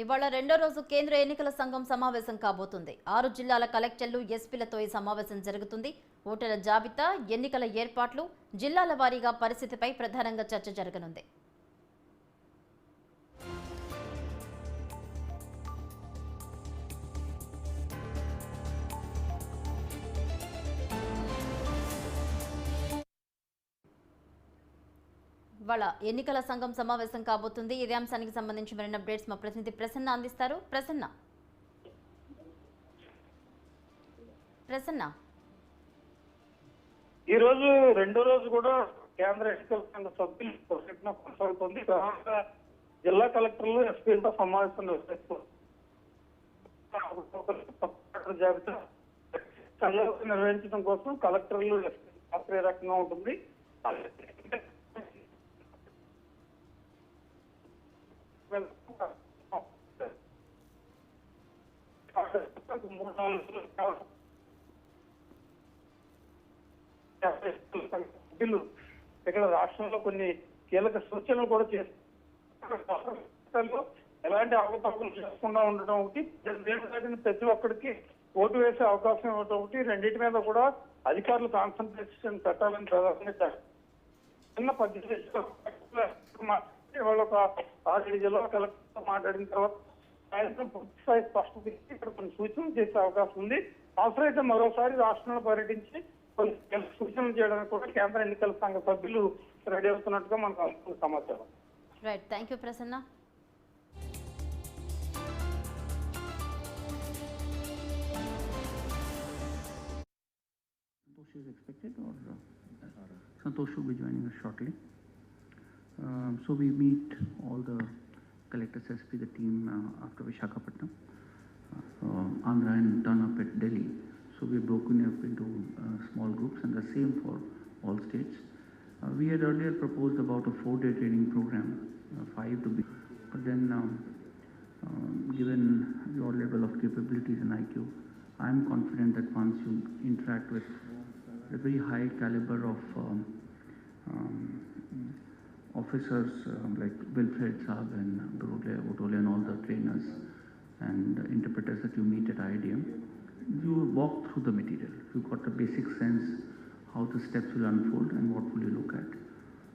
ఇవాళ రెండో రోజు కేంద్ర ఎన్నికల సంఘం సమావేశం కాబోతుంది. ఆరు జిల్లాల కలెక్టర్లు ఎస్పీలతో ఈ సమావేశం జరుగుతుంది. ఓటర్ల జాబితా ఎన్నికల ఏర్పాట్లు జిల్లాల వారీగా పరిస్థితిపై ప్రధానంగా చర్చ జరగనుంది. ఇవాళ ఎన్నికల సంఘం సమావేశం కాబోతుంది. ఇదే అంశానికి సంబంధించి మరిన్ని అప్డేట్స్ మా ప్రతినిధి ప్రసన్న అందిస్తారు. ప్రసన్న. ప్రసన్న. ఈ రోజు రెండో రోజు కూడా కేంద్ర ఎన్నికల సంఘ సభ్యులు ప్రకటన కొనసాగుతుంది. తర్వాత జిల్లా కలెక్టర్లు ఎస్పీలతో సమావేశం జాబితా నిర్వహించడం కోసం కలెక్టర్లు ఎస్పీ రకంగా ఉంటుంది? మూడు నాలుగు సభ్యులు ఇక్కడ రాష్ట్రంలో కొన్ని కీలక సూచనలు కూడా చేస్తారు ఎలాంటి అవకతవకలు చేసుకుండా ఉండటం ఒకటి దాటిన ప్రతి ఒక్కరికి ఓటు వేసే అవకాశం ఇవ్వటం ఒకటి రెండింటి మీద కూడా అధికారులు కాన్సన్ట్రేషన్ పెట్టాలని ప్రధానంగా చిన్న పద్ధతి ఇవాళ ఒక ఆరు జిల్లా కలెక్టర్ మాట్లాడిన తర్వాత సాయంత్రం పూర్తి స్థాయి స్పష్టత ఇచ్చి ఇక్కడ కొన్ని సూచనలు చేసే అవకాశం ఉంది అవసరమైతే మరోసారి రాష్ట్రంలో పర్యటించి కొన్ని సూచనలు చేయడానికి కూడా కేంద్ర ఎన్నికల సంఘ సభ్యులు రెడీ అవుతున్నట్టుగా మనకు సమాచారం right thank you Prasanna Santosh is expected or uh, Santosh should be joining us shortly. Um, so we meet all the collectors, SP, the team uh, after Vishakhapatnam. Uh, Andhra and turn up at Delhi. So we're broken up into uh, small groups and the same for all states. Uh, we had earlier proposed about a four-day training program, uh, five to be, but then um, um, given your level of capabilities and IQ, I'm confident that once you interact with a very high caliber of um, officers um, like Wilfred Saab and Bodole Bodole and all the trainers and interpreters that you meet at IDM, you walk through the material. You've got a basic sense how the steps will unfold and what will you look at.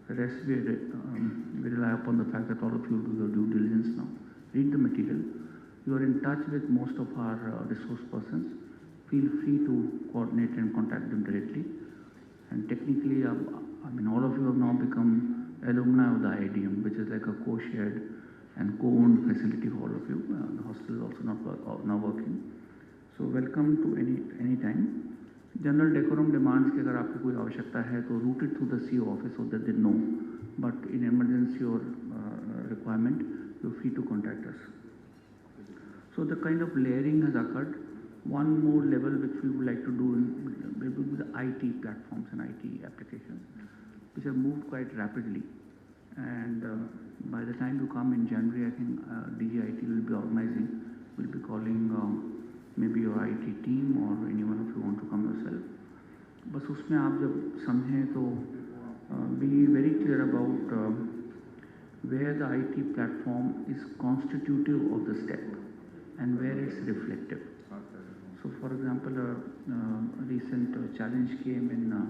The rest we, um, we rely upon the fact that all of you do your due diligence now. Read the material. You are in touch with most of our uh, resource persons. Feel free to coordinate and contact them directly. And technically, uh, I mean, all of you have now become alumni of the IDM, which is like a co-shared and co-owned facility for all of you. Uh, the hostel is also not work, uh, now working. So welcome to any any time. General decorum demands की अगर आपकी कोई आवश्यकता है तो rooted through the C office so that they know but in emergency or uh, requirement you're free to contact us so the kind of layering has occurred one more level which we would like to do in, will be the IT platforms and IT applications which have moved quite rapidly and uh, by the time you come in January I think uh, DGIT will be organizing will be calling um, maybe your IT team or any one of you want to come yourself. बस उसमें आप जब समझें तो be very clear about where the IT platform is constitutive of the step and where it's reflective. So, for example, a, uh, recent uh, challenge came in uh,